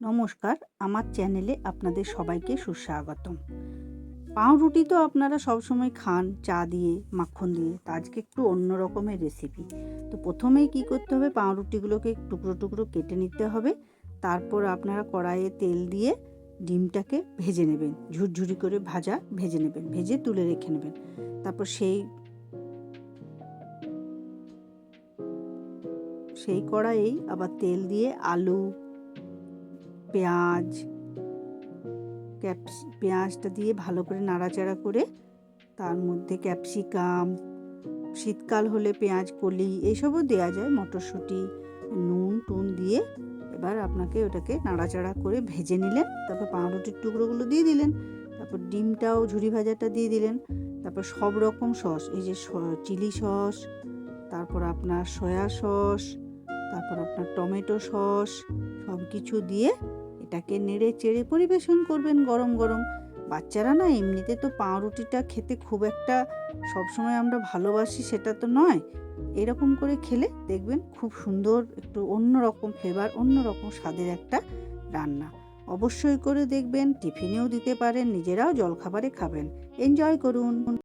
নমস্কার, আমার চ্যানেলে আপনাদের সবাইকে সুস্বাগতম। পাউরুটি তো আপনারা সবসময় খান, চা দিয়ে, মাখন দিয়ে, তো আজকে একটু অন্য রকমের রেসিপি তো প্রথমেই কি করতে হবে, পাউরুটিগুলোকে টুকরো টুকরো কেটে নিতে হবে, তারপর আপনারা কড়াইয়ে তেল দিয়ে ডিমটাকে ভেজে নেবেন, ঝুরঝুরি করে ভাজা ভেজে নেবেন, ভেজে তুলে রেখে নেবেন। তারপর সেই সেই কড়াইয়েই আবার তেল দিয়ে আলু পেঁয়াজ, ক্যাপস, পেঁয়াজটা দিয়ে ভালো করে নাড়াচাড়া করে তার মধ্যে ক্যাপসিকাম, শীতকাল হলে পেঁয়াজ, কলি এইসবও দেওয়া যায়, মটরশুঁটি, নুন টুন দিয়ে এবার আপনাকে ওটাকে নাড়াচাড়া করে ভেজে নিলেন, তারপর পাউরুটির টুকরোগুলো দিয়ে দিলেন, তারপর ডিমটাও ঝুড়ি ভাজাটা দিয়ে দিলেন, তারপর সব রকম সস, এই যে চিলি সস, তারপর আপনার সয়া সস, তারপর আপনার টমেটো সস সব কিছু দিয়ে এটাকে নেড়ে চেড়ে পরিবেশন করবেন গরম গরম। বাচ্চারা না এমনিতে তো পাউরুটিটা খেতে খুব একটা সবসময় আমরা ভালোবাসি সেটা তো নয়। এরকম করে খেলে দেখবেন খুব সুন্দর একটু অন্য রকম ফ্লেভার অন্য রকম স্বাদের একটা রান্না। অবশ্যই করে দেখবেন টিফিনেও দিতে পারেন, নিজেরাও জলখাবারে খাবেন। এনজয় করুন।